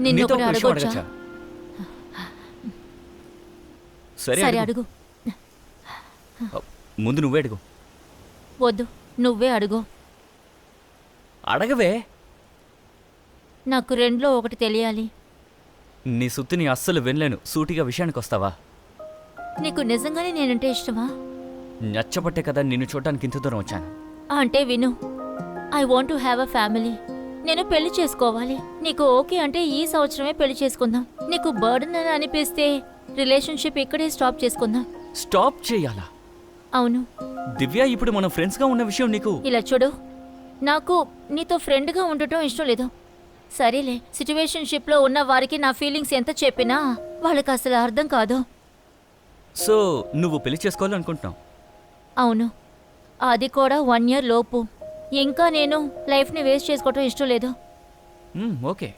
నిన్ను ఒకటి అడగొచ్చా? సరే సరే. అడుగు. ముందు నువ్వే అడుగు. వద్దు నువ్వే అడుగు. అడగవే. నాకు రెండులో ఒకటి తెలియాలి. నీ సుత్తిని అస్సలు వినలేను. సూటిగా విషయానికి వస్తావా? నీకు నిజంగానే నేనంటే ఇష్టమా? నచ్చబట్టే కదా నిన్ను చూడటానికి ఇంత దూరం వచ్చాను. అంటే విను. I want to have a family నేను పెళ్ళి చేసుకోవాలి. నీకు ఓకే అంటే ఈ సంవత్సరమే పెళ్ళి చేసుకుందాం. నీకు బర్డన్ అని అనిపిస్తే రిలేషన్షిప్ ఇక్కడే స్టాప్ చేసుకుందాం. స్టాప్ చేయాలా? అవును. దివ్య ఇప్పుడు మనం ఫ్రెండ్స్గా ఉన్న విషయం నీకు. ఇలా చూడు. నాకు నీతో ఫ్రెండ్గా ఉండటం ఇష్టం లేదు. సరేలే సిచ్యువేషన్షిప్లో ఉన్న వారికి నా ఫీలింగ్స్ ఎంత చెప్పినా వాళ్ళకి అసలు అర్థం కాదు. సో నువ్వు పెళ్ళి చేసుకోవాలనుకుంటున్నావు? అవును. అది కూడా వన్ ఇయర్ లోపు. ఇంకా నేను లైఫ్ని వేస్ట్ చేసుకోవటం ఇష్టం లేదు. ఓకే.